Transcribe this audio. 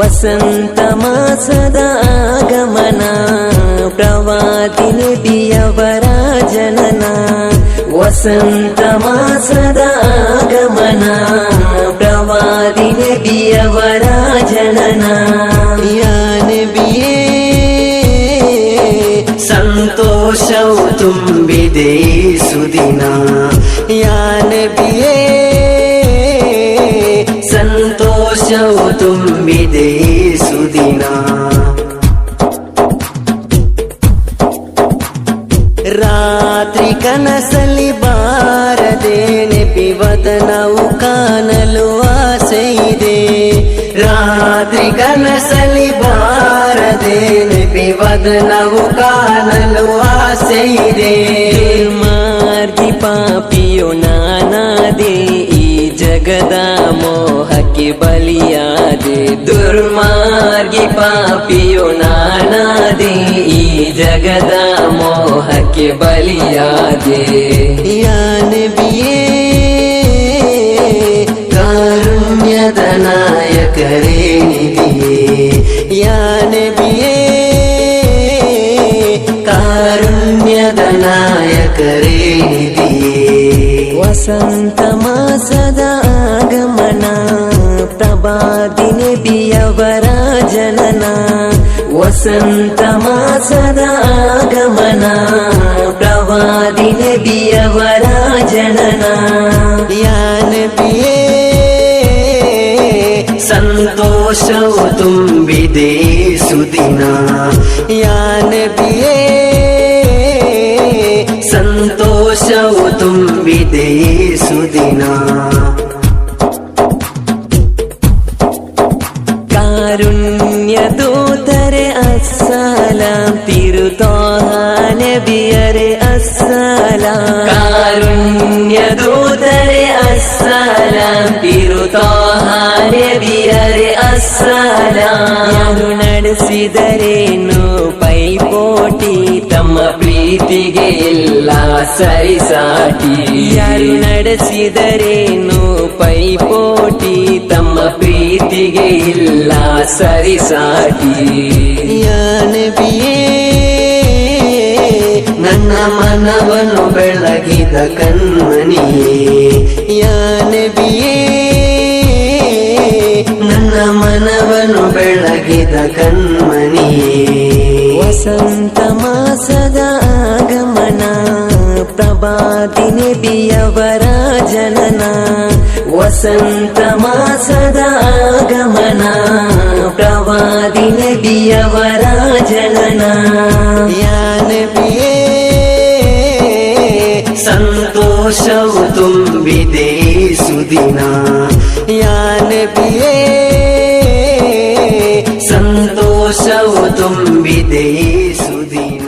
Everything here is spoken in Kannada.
वसन्तमासदागमना सदा वसन्तमासदागमना प्रवादीन दियवरा सन्तोषौ तुम्बिदे सुदिना यान ಸಂತೋಷವು ತುಂಬಿದೆ ಈ ಸುದಿನ ರಾತ್ರಿ ಕನಸಲಿ ಬಾರದೆ ನೆಪಿವದನವು ಕಾಣಲು ಆಸೆ ಇದೆ ರಾತ್ರಿ ಕನಸಲಿ ಬಾರದೆ ನೆಪಿವದನವು ಕಾಣಲು ಆಸೆ ಇದೆ ಮಾರ್ಗಿ ಪಾಪಿಯು ನಾನಾದೆ ಈ ಜಗದ ಮೋಹಕ್ಕೆ ಬಲಿಯಾದೆ ದುರ್ಮಾರ್ಗಿ ಪಾಪಿಯು ನಾನಾದೆ ಈ ಜಗದ ಮೋಹಕ್ಕೆ ಬಲಿಯಾದೆ ಯಾನಬಿಯೇ ಕಾರುಣ್ಯದ ನಾಯಕರೇ ನಿಧಿಯೇ ಯಾನಬಿಯೇ ಕಾರುಣ್ಯದ ನಾಯಕರೇ ನಿಧಿಯೇ ವಸಂತ ಮಾಸದ ಆಗಮನ ಪ್ರಭಾದಿ ನಬಿಯವರ ಜನನ. ವಸಂತ ಮಾಸದ ಆಗಮನ ಪ್ರವಾದಿ ನಬಿಯವರ ಜನನ. ಯಾನಬಿಯೇ ಸಂತೋಷವು ತುಂಬಿದೆ ಸುದಿನ. ಯಾನಬಿಯೇ ಸಂತೋಷವು ತುಂಬಿದೆ ಈ ಸುದಿನ ಕಾರುಣ್ಯ ದೂತರೆ ಅಸ್ಸಲಾಂ ತಿರುತೋಹಾನಬಿಯರೆ ಅಸ್ಸಲಾಂ ಕಾರುಣ್ಯ ದೂತರೆ ಅಸ್ಸಲಾಂ ತಿರುತೋಹಾನಬಿಯರೆ ಅಸ್ಸಲಾಂ ಯಾರು ನಡೆಸಿದರೇನು ಸರಿಸಾಟಿ ಯಾರು ನಡೆಸಿದರೇನು ಪೈಪೋಟಿ ತಮ್ಮ ಪ್ರೀತಿಗೆ ಇಲ್ಲ ಸರಿಸಾಟಿ ಯಾನಬಿಯೇ ನನ್ನ ಮನವನ್ನು ಬೆಳಗಿದ ಕಣ್ಮಣಿಯೇ. ಯಾನಬಿಯೇ ನನ್ನ ಮನವನ್ನು ಬೆಳಗಿದ ಕಣ್ಮಣಿಯೇ. ವಸಂತ ಮಾಸದ ಪ್ರಭಾತಿ ನಬಿಯವರ ಜನನ ವಸಂತ ಮಾಸದ ಆಗಮನ ಪ್ರವಾದಿ ನಬಿಯವರ ಜನನ ಯಾನಬಿಯೇ ಸಂತೋಷವು ತುಂಬಿದೆ ಈ ಸುದಿನ ಯಾನಬಿಯೇ ಸಂತೋಷವು ತುಂಬಿದೆ ಈ ಸುದಿನ